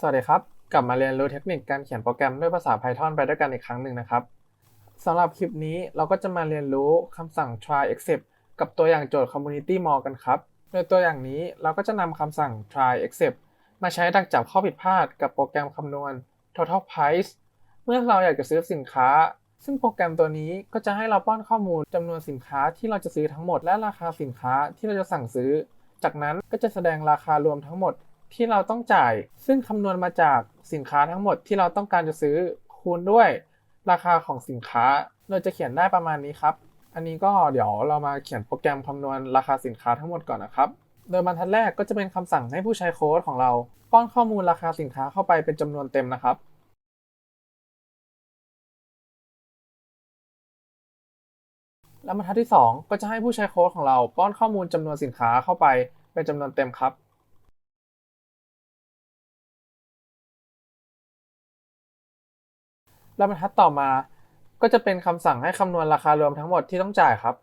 สวัสดีครับ กลับมาเรียนรู้เทคนิคการเขียนโปรแกรมด้วยภาษา Python ไปด้วยกันอีกครั้งหนึ่งนะครับสำหรับคลิปนี้เราก็จะมาเรียนรู้คำสั่ง try except กับตัวอย่างโจทย์ community more กันครับ โดยตัวอย่างนี้เราก็จะนำคำสั่ง try except มาใช้ดักจับข้อผิดพลาดกับโปรแกรมคำนวณ total price เมื่อเราอยากจะซื้อสินค้า ซึ่งโปรแกรมตัวนี้ก็จะให้เราป้อนข้อมูลจำนวนสินค้าที่เราจะซื้อทั้งหมดและราคาสินค้าที่เราจะสั่งซื้อ จากนั้นก็จะแสดงราคารวมทั้งหมด ที่เราต้องจ่าย ซึ่งคำนวณมาจากสินค้าทั้งหมดที่เราต้องการจะซื้อคูณด้วยราคาของสินค้า เราจะเขียนได้ประมาณนี้ครับ อันนี้ก็เดี๋ยวเรามาเขียนโปรแกรมคำนวณราคาสินค้าทั้งหมดก่อนนะครับ โดยบรรทัดแรกก็จะเป็นคำสั่งให้ผู้ใช้โค้ดของเราป้อนข้อมูลราคาสินค้าเข้าไปเป็นจำนวนเต็มนะครับแล้วบรรทัดที่ 2 ก็จะให้ผู้ใช้โค้ดของเราป้อนข้อมูลจำนวนสินค้าเข้าไปเป็นจำนวนเต็มครับ แล้วบรรทัดต่อมา ก็จะเป็นคำสั่งให้คำนวณราคารวมทั้งหมดที่ต้องจ่ายครับ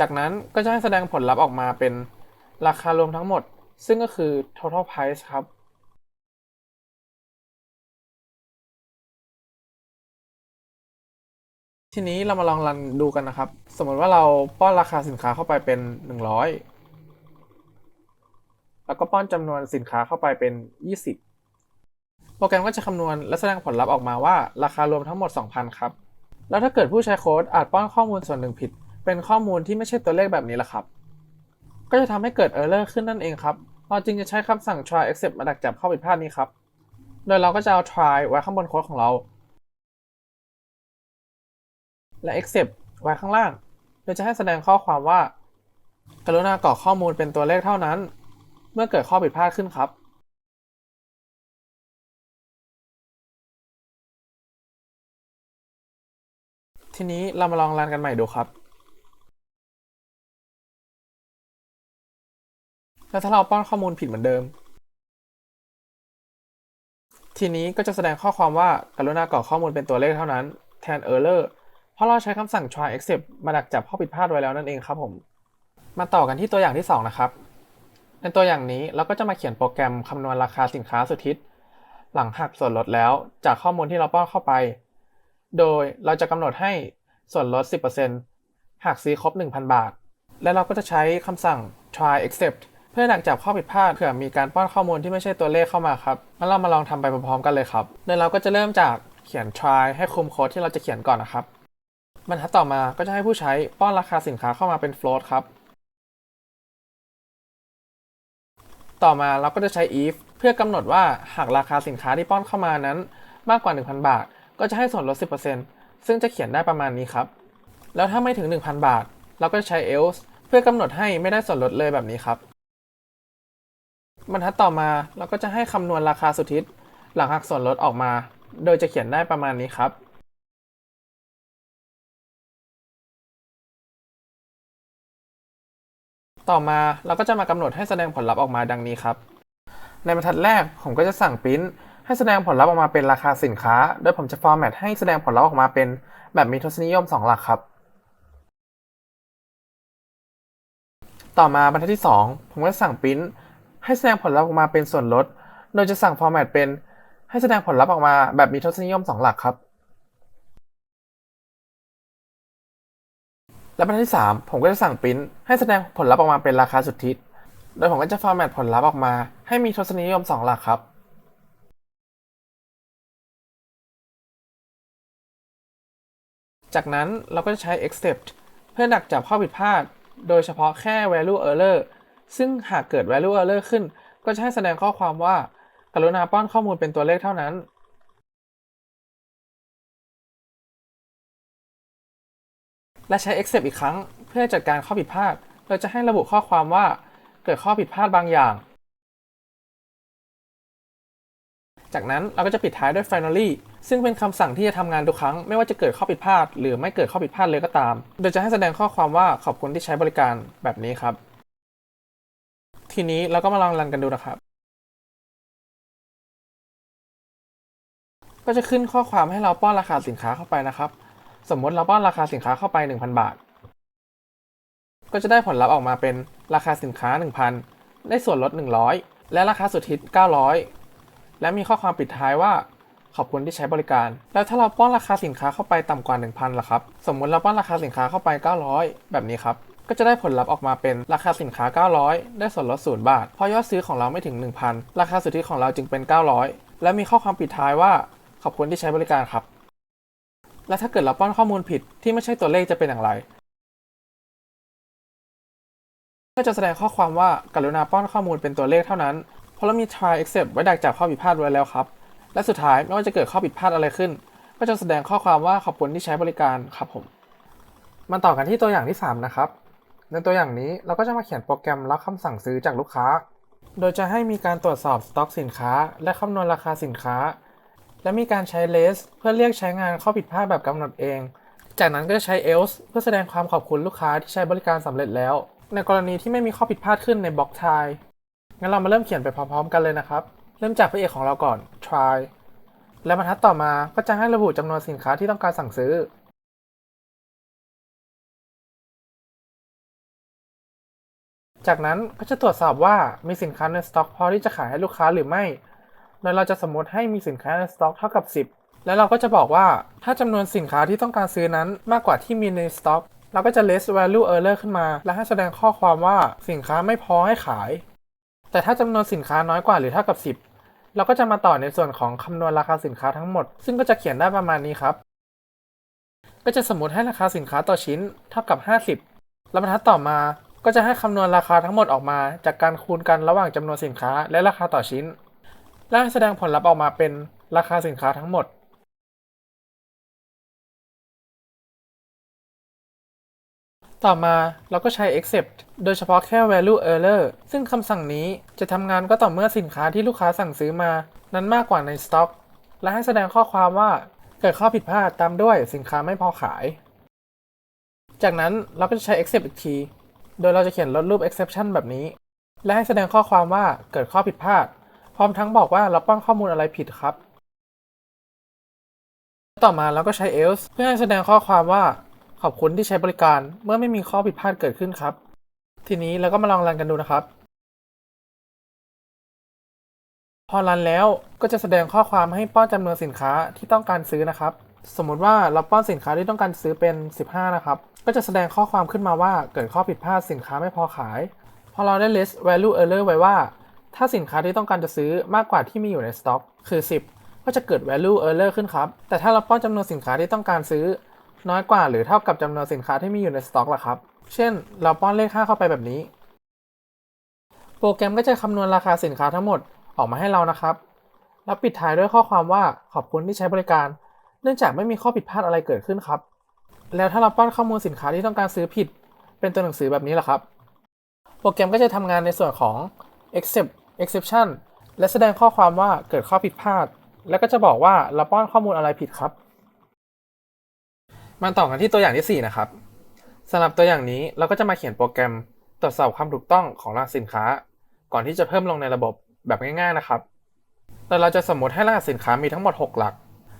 จากนั้นก็จะให้แสดงผลลัพธ์ออกมาเป็นราคารวมทั้งหมด ซึ่งก็คือ total price ครับทีนี้เรามาลองรันดูกันนะครับ สมมติว่าเราป้อนราคาสินค้าเข้าไปเป็น 100 แล้วก็ป้อนจำนวนสินค้าเข้าไปเป็น 20 โปรแกรมก็จะคำนวณและแสดงผลลัพธ์ออกมาว่าราคารวมทั้งหมด 2,000 ครับ แล้วถ้าเกิดผู้ใช้โค้ดอาจป้อนข้อมูลส่วนหนึ่งผิด เป็นข้อมูลที่ไม่ใช่ตัวเลขแบบนี้ละครับ ก็จะทำให้เกิด error ขึ้นนั่นเองครับ เราจึงจะใช้คำสั่ง try except มาดักจับข้อผิดพลาดนี้ครับ โดยเราก็จะเอา try ไว้ข้างบนโค้ดของเรา และ except ไว้ข้างล่าง โดยจะให้แสดงข้อความว่า กรุณากรอกข้อมูลเป็นตัวเลขเท่านั้น เมื่อเกิดข้อผิดพลาดขึ้นครับ ทีนี้เรามาลองรันกันใหม่ดูครับ แล้วถ้าเราป้อนข้อมูลผิดเหมือนเดิม ทีนี้ก็จะแสดงข้อความว่ากรุณากรอกข้อมูลเป็นตัวเลขเท่านั้น แทน error เพราะเราใช้คำสั่ง try except มาดักจับข้อผิดพลาดไว้แล้วนั่นเองครับผม มาต่อกันที่ตัวอย่างที่ 2 นะครับ ในตัวอย่างนี้เราก็จะมาเขียนโปรแกรมคำนวณราคาสินค้าสุทธิหลังหักส่วนลดแล้ว จากข้อมูลที่เราป้อนเข้าไป โดยเราจะกำหนดให้ส่วนลด 10%หากซื้อครบ 1,000 บาท และเราก็จะใช้คำสั่ง try except เพื่อดักจับข้อผิดพลาดเผื่อมีการป้อนข้อมูลที่ไม่ใช่ตัวเลขเข้ามาครับงั้นเรามาลองทำไปพร้อมๆกันเลยครับ โดยเราก็จะเริ่มจากเขียน try ให้คุมโค้ดที่เราจะเขียนก่อนนะครับบรรทัดต่อมาก็จะให้ผู้ใช้ป้อนราคาสินค้าเข้ามาเป็น float ครับ ต่อมาเราก็จะใช้ if เพื่อกำหนดว่าหากราคาสินค้าที่ป้อนเข้ามานั้น มากกว่า 1,000 บาท ก็จะให้ส่วนลด 10%ซึ่งจะเขียนได้ประมาณนี้ครับ แล้วถ้าไม่ถึง 1,000 บาท เราก็จะใช้ else เพื่อกำหนดให้ไม่ได้ส่วนลดเลยแบบนี้ครับบรรทัดต่อมาเราก็จะให้คำนวณราคาสุทธิหลังหักส่วนลดออกมา โดยจะเขียนได้ประมาณนี้ครับต่อมาเราก็จะมากำหนดให้แสดงผลลัพธ์ออกมาดังนี้ครับ ในบรรทัดแรกผมก็จะสั่งปริ้น ให้แสดงผลลัพธ์ออกมาเป็นราคาสินค้า โดยผมจะฟอร์แมตให้แสดงผลลัพธ์ออกมาเป็นแบบมีทศนิยม 2 หลักครับ ต่อมาบรรทัดที่ 2 ผมก็สั่งปริ้นให้แสดงผลลัพธ์ออกมาเป็นส่วนลด โดยจะสั่งฟอร์แมตเป็น ให้แสดงผลลัพธ์ออกมาแบบมีทศนิยม 2 หลักครับ และบรรทัดที่ 3 ผมก็จะสั่งปริ้นให้แสดงผลลัพธ์ออกมาเป็นราคาสุทธิ โดยผมก็จะฟอร์แมตผลลัพธ์ออกมา ให้มีทศนิยม 2 หลักครับ จากนั้นเราก็จะใช้ except เพื่อดักจับข้อผิดพลาด โดยเฉพาะแค่ value error ซึ่งหากเกิด value error ขึ้น ก็จะให้แสดงข้อความว่า กรุณาป้อนข้อมูลเป็นตัวเลขเท่านั้น และใช้ except อีกครั้ง เพื่อจัดการข้อผิดพลาดเราจะให้ระบุข้อความว่า เกิดข้อผิดพลาดบางอย่าง จากนั้นเราก็จะปิดท้ายด้วย finally ซึ่งเป็นคำสั่งที่จะทำงานทุกครั้ง ไม่ว่าจะเกิดข้อผิดพลาด หรือไม่เกิดข้อผิดพลาดเลยก็ตาม โดยจะให้แสดงข้อความว่าขอบคุณที่ใช้บริการแบบนี้ครับ ทีนี้เราก็มาลองรันกันดูนะครับ ก็จะขึ้นข้อความให้เราป้อนราคาสินค้าเข้าไปนะครับ สมมติเราป้อนราคาสินค้าเข้าไป 1,000 บาท ก็จะได้ผลลัพธ์ออกมาเป็นราคาสินค้า 1,000 ได้ส่วนลด 100 และราคาสุทธิ900 และมีข้อความปิดท้ายว่าขอบคุณที่ใช้บริการ แล้วถ้าเราป้อนราคาสินค้าเข้าไปต่ำกว่า 1,000ล่ะครับ สมมุติเราป้อนราคาสินค้าเข้าไป 900 แบบนี้ครับ ก็จะได้ผลลัพธ์ออกมาเป็นราคาสินค้า 900 ได้ส่วนลด 0 บาท เพราะยอดซื้อของเราไม่ถึง 1,000 ราคาสุทธิของเราจึงเป็น 900 และมีข้อความปิดท้ายว่า ขอบคุณที่ใช้บริการครับ และถ้าเกิดเราป้อนข้อมูลผิดที่ไม่ใช่ตัวเลขจะเป็นอย่างไร ก็จะแสดงข้อความว่ากรุณาป้อนข้อมูลเป็นตัวเลขเท่านั้น เพราะเรามี try except ไว้ดักจับข้อผิดพลาดไว้แล้วครับ และสุดท้ายไม่ว่าจะเกิดข้อผิดพลาดอะไรขึ้น ก็จะแสดงข้อความว่าขอบคุณที่ใช้บริการครับผมมาต่อกันที่ตัวอย่างที่ 3 นะครับ ในตัวอย่างนี้เราก็จะมาเขียนโปรแกรมรับคำสั่งซื้อจากลูกค้า โดยจะให้มีการตรวจสอบสต็อกสินค้า และคำนวณราคาสินค้า และมีการใช้ less เพื่อเรียกใช้งานข้อผิดพลาดแบบกำหนดเอง จากนั้นก็จะใช้ else เพื่อแสดงความขอบคุณลูกค้าที่ใช้บริการสำเร็จแล้ว ในกรณีที่ไม่มีข้อผิดพลาดขึ้นในบล็อก try งั้นเรามาเริ่มเขียนไปพร้อมๆกันเลยนะครับ เริ่มจากพระเอกของเราก่อน try และบรรทัดต่อมาก็จะให้ระบุจำนวนสินค้าที่ต้องการสั่งซื้อ จากนั้นก็จะตรวจสอบว่ามีสินค้าในสต็อกพอที่จะขายให้ลูกค้าหรือไม่ โดยเราจะสมมติให้มีสินค้าในสต็อกเท่ากับ 10 แล้วเราก็จะบอกว่าถ้าจำนวนสินค้าที่ต้องการซื้อนั้นมากกว่าที่มีในสต็อกเราก็จะ list value error ขึ้นมา และให้แสดงข้อความว่าสินค้าไม่พอให้ขาย แต่ถ้าจำนวนสินค้าน้อยกว่าหรือเท่ากับ 10 เราก็จะมาต่อในส่วนของคำนวณราคาสินค้าทั้งหมด ซึ่งก็จะเขียนได้ประมาณนี้ครับ ก็จะสมมติให้ราคาสินค้าต่อชิ้นเท่ากับ 50แล้วบรรทัดต่อมาก็จะให้คำนวณราคาทั้งหมดออกมา จากการคูณกันระหว่างจำนวนสินค้าและราคาต่อชิ้น และแสดงผลลัพธ์ออกมาเป็นราคาสินค้าทั้งหมด ต่อมาเราก็ใช้ except โดยเฉพาะแค่ value error ซึ่งคำสั่งนี้จะทำงานก็ต่อเมื่อสินค้าที่ลูกค้าสั่งซื้อมา นั้นมากกว่าในสต็อก และให้แสดงข้อความว่าเกิดข้อผิดพลาดตามด้วยสินค้าไม่พอขาย จากนั้นเราก็จะใช้ except อีกที โดยเราจะเขียนลดรูป exception แบบนี้ และให้แสดงข้อความว่าเกิดข้อผิดพลาด พร้อมทั้งบอกว่าเราป้อนข้อมูลอะไรผิดครับ ต่อมาเราก็ใช้ else เพื่อให้แสดงข้อความว่า ขอบคุณที่ใช้บริการเมื่อไม่มีข้อผิดพลาดเกิดขึ้นครับ ทีนี้เราก็มาลองรันกันดูนะครับ พอรันแล้วก็จะแสดงข้อความให้ป้อนจำนวนสินค้าที่ต้องการซื้อนะครับ สมมุติว่าเราป้อนสินค้าที่ต้องการซื้อเป็น 15 นะครับ ก็จะแสดงข้อความขึ้นมาว่าเกิดข้อผิดพลาดสินค้าไม่พอขาย พอเราได้ list value error ไว้ว่า ถ้าสินค้าที่ต้องการจะซื้อมากกว่าที่มีอยู่ในสต็อกคือ 10 ก็จะเกิด value error ขึ้นครับ แต่ถ้าเราป้อนจำนวนสินค้าที่ต้องการซื้อ น้อยกว่าหรือเท่ากับจำนวนสินค้าที่มีอยู่ในสต็อกล่ะครับ เช่น เราป้อนเลข5เข้าไปแบบนี้ โปรแกรมก็จะคำนวณราคาสินค้าทั้งหมดออกมาให้เรานะครับ แล้วปิดท้ายด้วยข้อความว่าขอบคุณที่ใช้บริการ เนื่องจากไม่มีข้อผิดพลาดอะไรเกิดขึ้นครับ แล้วถ้าเราป้อนข้อมูลสินค้าที่ต้องการซื้อผิด เป็นตัวหนังสือแบบนี้แหละครับ โปรแกรมก็จะทำงานในส่วนของ except exception และแสดงข้อความว่าเกิดข้อผิดพลาด แล้วก็จะบอกว่าเราป้อนข้อมูลอะไรผิดครับ มาต่อกันที่ตัวอย่างที่ 4 นะครับสำหรับตัวอย่างนี้เราก็จะมาเขียนโปรแกรมตรวจสอบความถูกต้องของรหัสสินค้า ก่อนที่จะเพิ่มลงในระบบแบบง่ายๆนะครับโดยเราจะสมมติให้รหัสสินค้ามีทั้งหมด 6 หลัก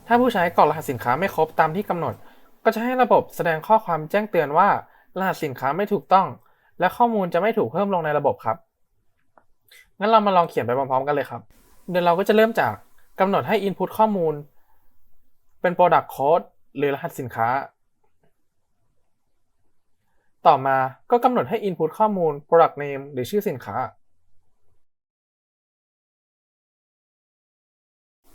ถ้าผู้ใช้กรอกรหัสสินค้าไม่ครบตามที่กำหนด ก็จะให้ระบบแสดงข้อความแจ้งเตือนว่า รหัสสินค้าไม่ถูกต้อง และข้อมูลจะไม่ถูกเพิ่มลงในระบบครับ งั้นเรามาลองเขียนไปพร้อมๆกันเลยครับเดี๋ยวเราก็จะเริ่มจากกำหนดให้ input ข้อมูล เป็น product code หรือรหัสสินค้า ต่อมาก็กำหนดให้ input ข้อมูล product name หรือชื่อสินค้า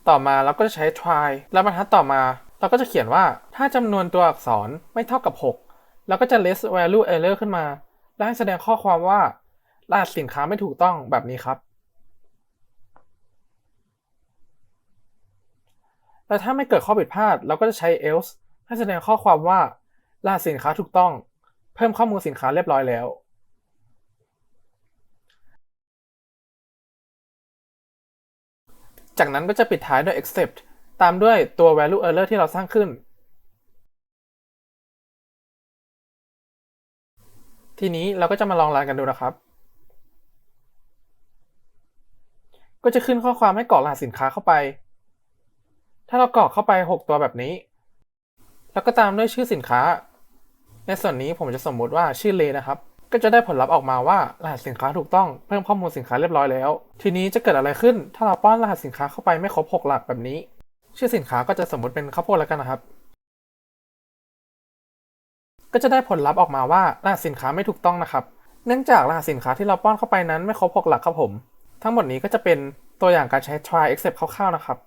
ต่อมาเราก็จะใช้ try และบรรทัดต่อมา เราก็จะเขียนว่าถ้าจำนวนตัวอักษรไม่เท่ากับ 6 เราก็จะ list value error ขึ้นมา และให้แสดงข้อความว่ารหัสสินค้าไม่ถูกต้องแบบนี้ครับ แล้วถ้าไม่เกิดข้อผิดพลาด เราก็จะใช้ else ให้แสดงข้อความว่ารหัสสินค้าถูกต้อง เพิ่มข้อมูลสินค้าเรียบร้อยแล้ว จากนั้นก็จะปิดท้ายด้วย except ตามด้วยตัว value error ที่เราสร้างขึ้น ทีนี้เราก็จะมาลองรันกันดูนะครับ ก็จะขึ้นข้อความให้กรอกรหัสสินค้าเข้าไป ถ้าเรากรอกเข้าไป 6 ตัวแบบนี้ แล้วก็ตามด้วยชื่อสินค้า ในส่วนนี้ผมจะสมมุติว่าชื่อเลนะครับ ก็จะได้ผลลัพธ์ออกมาว่ารหัสสินค้าถูกต้องเพิ่มข้อมูลสินค้าเรียบร้อยแล้ว ทีนี้จะเกิดอะไรขึ้น ถ้าเราป้อนรหัสสินค้าเข้าไปไม่ครบ 6 หลักแบบนี้ ชื่อสินค้าก็จะสมมติเป็นข้าวโพดแล้วกันนะครับ ก็จะได้ผลลัพธ์ออกมาว่ารหัสสินค้าไม่ถูกต้องนะครับ เนื่องจากรหัสสินค้าที่เราป้อนเข้าไปนั้นไม่ครบ 6 หลักครับผม ทั้งหมดนี้ก็จะเป็นตัวอย่างการใช้ try except คร่าวๆนะครับ